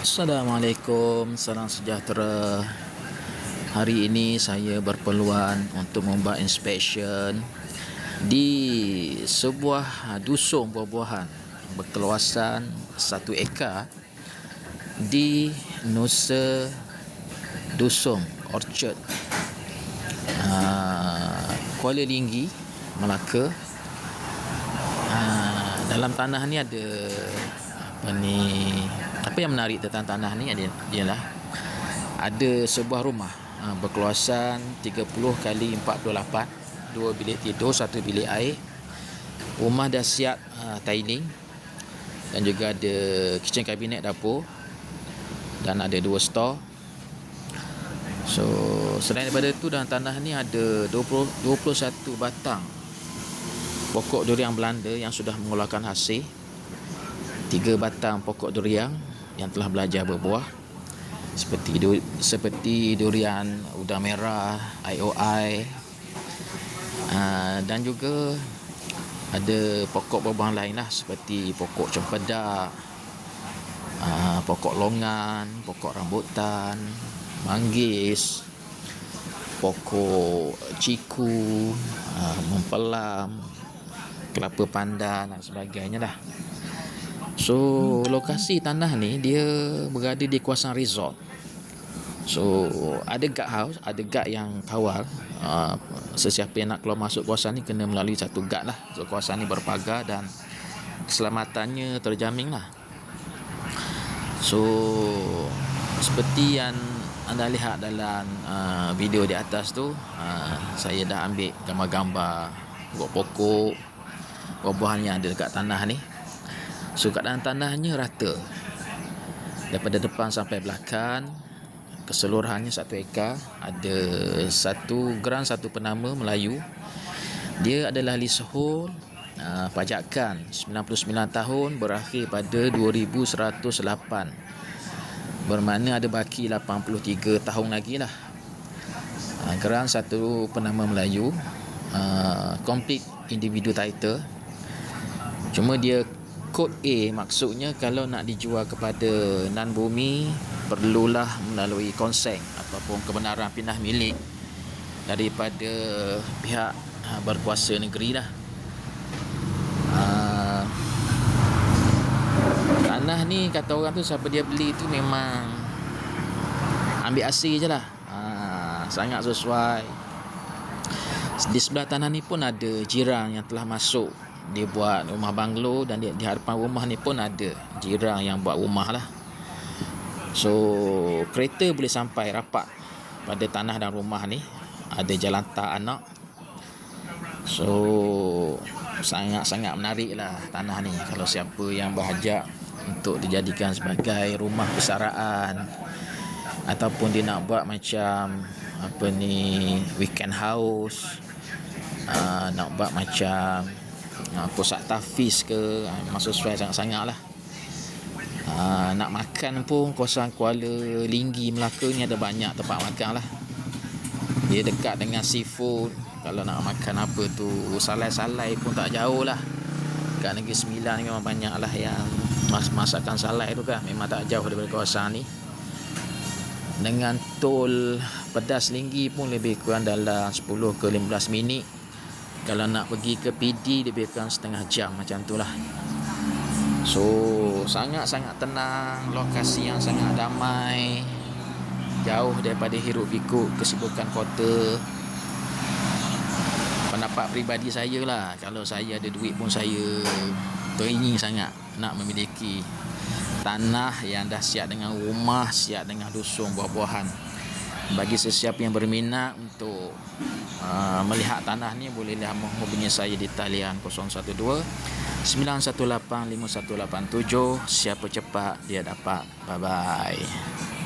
Assalamualaikum, salam sejahtera. Hari ini saya berpeluang untuk membuat inspection di sebuah dusun buah-buahan berkeluasan satu ekar di Nusa Dusung Orchard. Uh, Kuala Linggi Melaka. Uh, dalam tanah ni ada apa ni apa yang menarik tentang tanah ni adalah ada sebuah rumah. Uh, berkeluasan 30 kali 48 dua bilik tidur satu bilik air. Rumah dah siap uh, tiling. Dan juga ada kitchen cabinet dapur. Dan ada dua store. So selain daripada itu dalam tanah ni ada 20, 21 batang pokok durian Belanda yang sudah mengeluarkan hasil. Tiga batang pokok durian yang telah belajar berbuah. Seperti du, seperti durian udang merah IOI uh, ah, dan juga ada pokok buah-buahan lain lah seperti pokok cempedak uh, pokok longan pokok rambutan manggis pokok ciku uh, mempelam kelapa pandan dan sebagainya lah so lokasi tanah ni dia berada di kawasan resort. So ada guard house ada guard yang kawal uh, sesiapa yang nak keluar masuk kawasan ni kena melalui satu guard lah. So kawasan ni berpagar dan keselamatannya terjamin lah. So seperti yang anda lihat dalam uh, video di atas tu uh, saya dah ambil gambar-gambar buat pokok buah-buahan yang ada dekat tanah ni so keadaan tanahnya rata. Daripada depan sampai belakang keseluruhannya satu ekar ada satu geran satu penama Melayu. Dia adalah leasehold uh, pajakan. 99 tahun berakhir pada 2108 bermakna ada baki 83 tahun lagi lah. Uh, geran satu penama Melayu. Uh, complete individu title. Cuma dia kod A maksudnya kalau nak dijual kepada nan bumi perlulah melalui konsen ataupun kebenaran pindah milik daripada pihak ha, berkuasa negeri lah. Tanah ni kata orang tu siapa dia beli tu memang ambil asing je lah. Uh, sangat sesuai. Di sebelah tanah ni pun ada jiran yang telah masuk dia buat rumah banglo dan di, di hadapan rumah ni pun ada jiran yang buat rumah lah. So kereta boleh sampai rapat pada tanah dan rumah ni. Ada jalan tak anak. So sangat-sangat menarik lah tanah ni. Kalau siapa yang berhajat untuk dijadikan sebagai rumah persaraan ataupun dia nak buat macam apa ni weekend house uh, nak buat macam uh, pusat tafis ke uh, masuk sesuai sangat-sangat lah. Ha, nak makan pun kawasan Kuala Linggi Melaka ni ada banyak tempat makan lah. Dia dekat dengan seafood. Kalau nak makan apa tu salai-salai pun tak jauh lah. Kat Negeri Sembilan ni memang banyak lah yang mas masakan salai tu kan. Memang tak jauh daripada kawasan ni. Dengan tol pedas linggi pun lebih kurang dalam 10 ke 15 minit kalau nak pergi ke PD lebih kurang setengah jam. Macam tu lah. So sangat-sangat tenang. Lokasi yang sangat damai. Jauh daripada hiruk pikuk Kesibukan kota. Pendapat peribadi saya lah. Kalau saya ada duit pun saya Teringin sangat Nak memiliki Tanah yang dah siap dengan rumah Siap dengan dusun buah-buahan Bagi sesiapa yang berminat Untuk uh, Melihat tanah ni Bolehlah menghubungi saya di talian 012 9185187 siapa cepat dia dapat bye bye